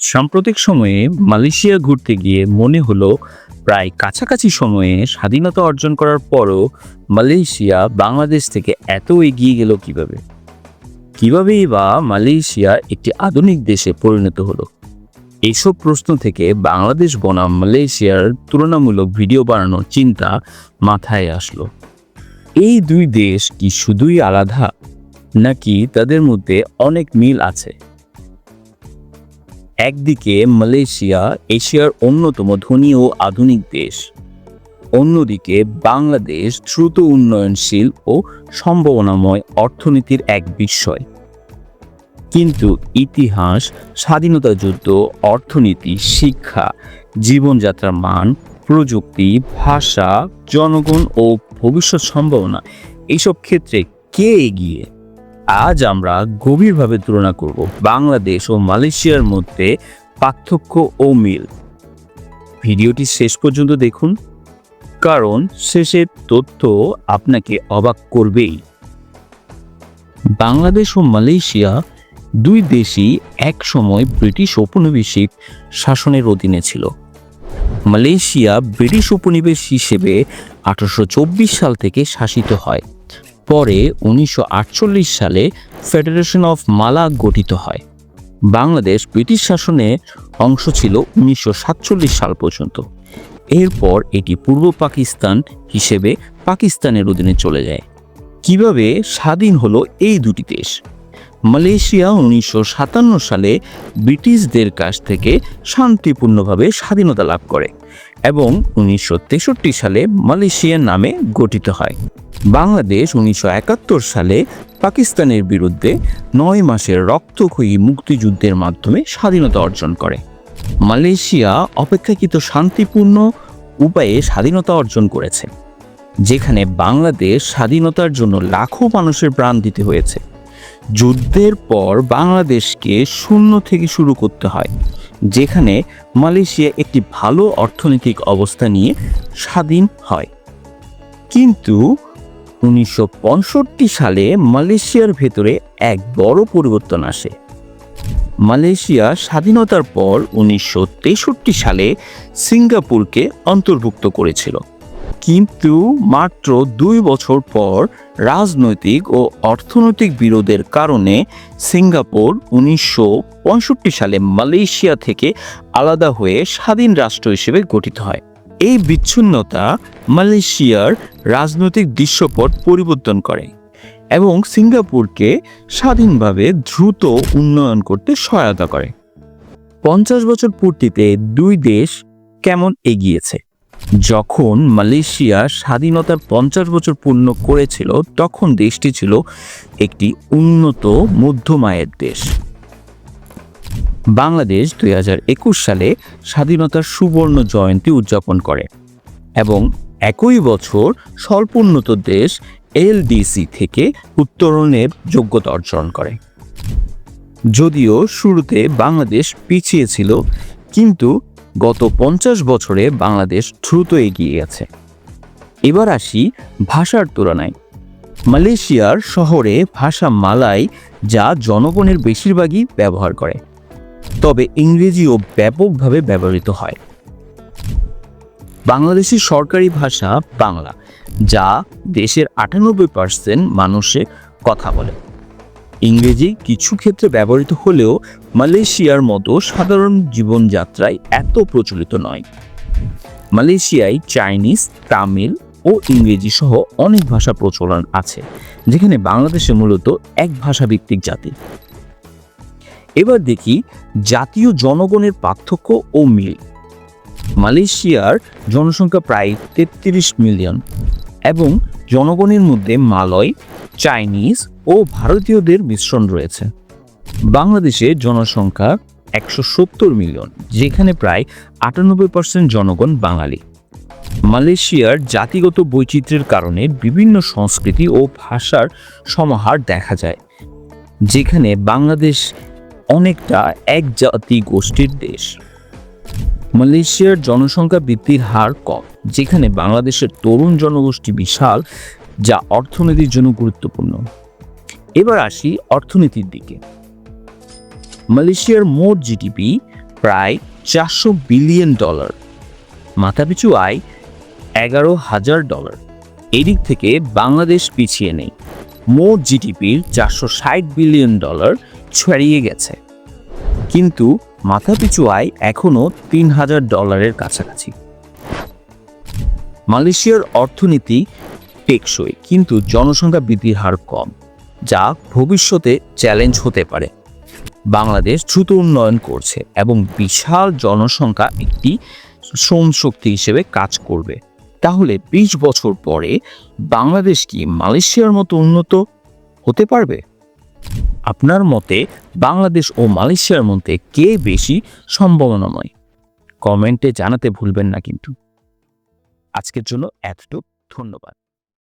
সাম্প্রতিক সময়ে মালয়েশিয়া ঘুরতে গিয়ে মনে হলো প্রায় কাছাকাছি সময়ে স্বাধীনতা অর্জন করার পরও মালয়েশিয়া বাংলাদেশ থেকে এত এগিয়ে গেল কীভাবে? কিভাবেই বা মালয়েশিয়া একটি আধুনিক দেশে পরিণত হলো? এইসব প্রশ্ন থেকে বাংলাদেশ বনাম মালয়েশিয়ার তুলনামূলক ভিডিও বানানোর চিন্তা মাথায় আসলো। এই দুই দেশ কি শুধুই আলাদা, নাকি তাদের মধ্যে অনেক মিল আছে? একদিকে মালয়েশিয়া, এশিয়ার অন্যতম ধনী ও আধুনিক দেশ। অন্যদিকে বাংলাদেশ দ্রুত উন্নয়নশীল ও সম্ভাবনাময় অর্থনীতির এক বিস্ময়। কিন্তু ইতিহাস, স্বাধীনতা যুদ্ধ, অর্থনীতি, শিক্ষা, জীবনযাত্রার মান, প্রযুক্তি, ভাষা, জনগণ ও ভবিষ্যৎ সম্ভাবনা এইসব ক্ষেত্রে কে এগিয়ে? আজ আমরা গভীরভাবে তুলনা করব বাংলাদেশ ও মালয়েশিয়ার মধ্যে পার্থক্য ও মিল। ভিডিওটি শেষ পর্যন্ত দেখুন, কারণ শেষের তথ্য আপনাকে অবাক করবেই। বাংলাদেশ ও মালয়েশিয়া দুই দেশই একসময় ব্রিটিশ উপনিবেশিক শাসনের অধীনে ছিল। মালয়েশিয়া ব্রিটিশ উপনিবেশ হিসেবে আঠারোশো চব্বিশ সাল থেকে শাসিত হয়। পরে উনিশশো আটচল্লিশ সালে ফেডারেশন অফ মালা গঠিত হয়। বাংলাদেশ ব্রিটিশ শাসনে অংশ ছিল উনিশশো সাতচল্লিশ সাল পর্যন্ত। এরপর এটি পূর্ব পাকিস্তান হিসেবে পাকিস্তানের অধীনে চলে যায়। কীভাবে স্বাধীন হলো এই দুটি দেশ? মালয়েশিয়া উনিশশো সাতান্ন সালে ব্রিটিশদের কাছ থেকে শান্তিপূর্ণভাবে স্বাধীনতা লাভ করে। এবং উনিশশো তেষট্টি সালে মালয়েশিয়া নামে গঠিত হয়। বাংলাদেশ উনিশশো একাত্তর সালে পাকিস্তানের বিরুদ্ধে নয় মাসের রক্তক্ষয়ী মুক্তিযুদ্ধের মাধ্যমে স্বাধীনতা অর্জন করে। মালয়েশিয়া অপেক্ষাকৃত শান্তিপূর্ণ উপায়ে স্বাধীনতা অর্জন করেছে, যেখানে বাংলাদেশ স্বাধীনতার জন্য লাখো মানুষের প্রাণ দিতে হয়েছে। যুদ্ধের পর বাংলাদেশকে শূন্য থেকে শুরু করতে হয়। যেখানে মালয়েশিয়া একটি ভালো অর্থনৈতিক অবস্থা নিয়ে স্বাধীন হয়। কিন্তু উনিশশো পঁয়ষট্টি সালে মালয়েশিয়ার ভেতরে এক বড় পরিবর্তন আসে। মালয়েশিয়া স্বাধীনতার পর উনিশশো তেষট্টি সালে সিঙ্গাপুরকে অন্তর্ভুক্ত করেছিল। কিন্তু মাত্র দুই বছর পর রাজনৈতিক ও অর্থনৈতিক বিরোধের কারণে সিঙ্গাপুর উনিশশো পঁয়ষট্টি সালে মালয়েশিয়া থেকে আলাদা হয়ে স্বাধীন রাষ্ট্র হিসেবে গঠিত হয়। এই বিচ্ছিন্নতা মালয়েশিয়ার রাজনৈতিক দৃশ্যপট পরিবর্তন করে এবং সিঙ্গাপুরকে স্বাধীনভাবে দ্রুত উন্নয়ন করতে সহায়তা করে। পঞ্চাশ বছর পূর্তিতে দুই দেশ কেমন এগিয়েছে? যখন মালয়েশিয়া স্বাধীনতার পঞ্চাশ বছর পূর্ণ করেছিল, তখন দেশটি ছিল একটি উন্নত মধ্যমায়ের দেশ। বাংলাদেশ দুই হাজার একুশ সালে স্বাধীনতার সুবর্ণ জয়ন্তী উদযাপন করে এবং একই বছর স্বল্পোন্নত দেশ এলডিসি থেকে উত্তরণের যোগ্যতা অর্জন করে। যদিও শুরুতে বাংলাদেশ পিছিয়ে ছিল, কিন্তু গত পঞ্চাশ বছরে বাংলাদেশ দ্রুত এগিয়ে গেছে। এবার আসি ভাষার তুলনায়। মালয়েশিয়ার শহরে ভাষা মালাই যা জনগণের বেশিরভাগই ব্যবহার করে। তবে ইংরেজিও ব্যাপকভাবে ব্যবহৃত হয়। বাংলাদেশের সরকারি ভাষা বাংলা, যা দেশের আটানব্বই পার্সেন্ট মানুষে কথা বলে। ইংরেজি কিছু ক্ষেত্রে ব্যবহৃত হলেও মালয়েশিয়ার মতো সাধারণ জীবনযাত্রায় এত প্রচলিত নয়। মালয়েশিয়ায় চাইনিজ, তামিল ও ইংরেজি সহ অনেক ভাষা প্রচলন আছে, যেখানে বাংলাদেশে মূলত এক ভাষাভিত্তিক জাতি। এবার দেখি জাতীয় জনগণের পার্থক্য ও মিল। মালয়েশিয়ার জনসংখ্যা প্রায় তেত্রিশ মিলিয়ন এবং জনগণের মধ্যে মালয় চাইনিজ ও ভারতীয়দের মিশ্রণ রয়েছে। বাংলাদেশে জনসংখ্যা একশো সত্তর মিলিয়ন, যেখানে প্রায় আটানব্বই পার্সেন্ট জনগণ বাঙালি। মালয়েশিয়ার জাতিগত বৈচিত্র্যের কারণে বিভিন্ন সংস্কৃতি ও ভাষার সমাহার দেখা যায়, যেখানে বাংলাদেশ অনেকটা এক জাতি গোষ্ঠীর দেশ। মালয়েশিয়ার জনসংখ্যা বৃদ্ধির হার কম, যেখানে বাংলাদেশের তরুণ জনগোষ্ঠী বিশাল যা অর্থনীতির জন্য গুরুত্বপূর্ণ। এবার আসি অর্থনীতির দিকে। মালয়েশিয়ার মোট জিডিপি প্রায় চারশো বিলিয়ন ডলার, মাথাপিছু আয় এগারো হাজার ডলার। এদিক থেকে বাংলাদেশ পিছিয়ে নেই। মোট জিডিপির চারশো ষাট বিলিয়ন ডলার ছড়িয়ে গেছে। কিন্তু মাথাপিছু আয় এখনও তিন হাজার ডলারের কাছাকাছি। মালয়েশিয়ার অর্থনীতি টেকসই, কিন্তু জনসংখ্যা বৃদ্ধির হার কম, যা ভবিষ্যতে চ্যালেঞ্জ হতে পারে। বাংলাদেশ দ্রুত উন্নয়ন করছে এবং বিশাল জনসংখ্যা একটি শ্রম শক্তি হিসেবে কাজ করবে। তাহলে বিশ বছর পরে বাংলাদেশ কি মালয়েশিয়ার মতো উন্নত হতে পারবে? আপনার মতে বাংলাদেশ ও মালয়েশিয়ার মধ্যে কে বেশি সম্ভাবনাময়? কমেন্টে জানাতে ভুলবেন না কিন্তু। আজকের জন্য এতটুকু, ধন্যবাদ।